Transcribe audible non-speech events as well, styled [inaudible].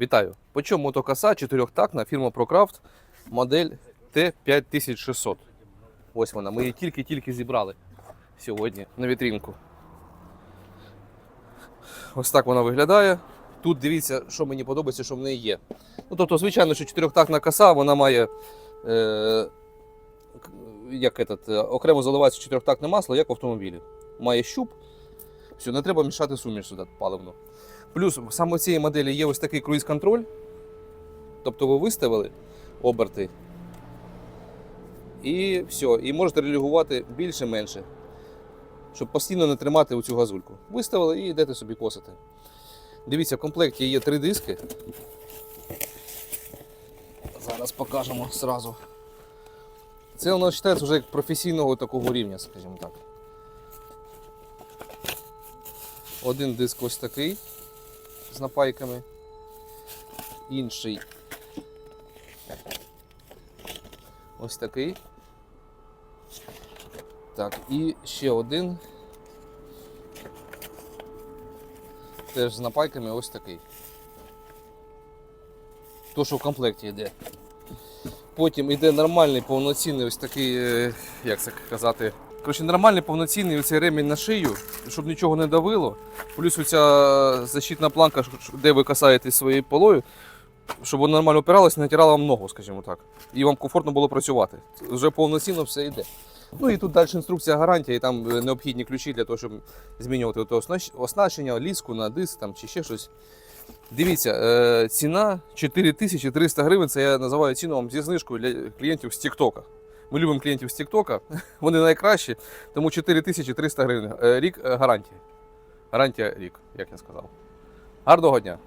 Вітаю! Почому мотокоса чотирьохтактна фірма ProCraft модель T5600. Ось вона. Ми її тільки-тільки зібрали сьогодні на вітринку. Ось так вона виглядає. Тут дивіться, що мені подобається, що в неї є. Ну, тобто, звичайно, що чотирьохтактна коса, вона має е, як этот, е, окремо заливається чотирьохтактне масло, як в автомобілі. Має щуп. Все, не треба мішати суміш сюди паливну. Плюс саме в цій моделі є ось такий круїз-контроль. Тобто ви виставили оберти. І все. І можете релігувати більше-менше. Щоб постійно не тримати оцю газульку. Виставили і йдете собі косити. Дивіться, в комплекті є три диски. Зараз покажемо зразу. Це воно вважається вже як професійного такого рівня, скажімо так. Один диск ось такий з напайками. Інший ось такий. Так, і ще один. Теж з напайками ось такий. То, що в комплекті йде. Потім йде нормальний повноцінний ось такий, е, як це казати. Коротше, нормальний повноцінний оцей ремінь на шию, щоб нічого не давило. Плюс оця защитна планка, де ви касаєтесь своєю полою, щоб воно нормально опиралось, не натирало вам ногу, скажімо так. І вам комфортно було працювати. Вже повноцінно все йде. Ну і тут далі інструкція гарантія, і там е, необхідні ключі для того, щоб змінювати оснащення, ліску на диск там, чи ще щось. Дивіться, е, ціна 4300 гривень. Це я називаю ціну вам зі знижкою для клієнтів з TikTok. Ми любимо клієнтів з Тіктока, [laughs] вони найкращі, тому 4300 гривень. Е, Рік е, гарантії. Гарантія рік, як я сказав. Гарного дня!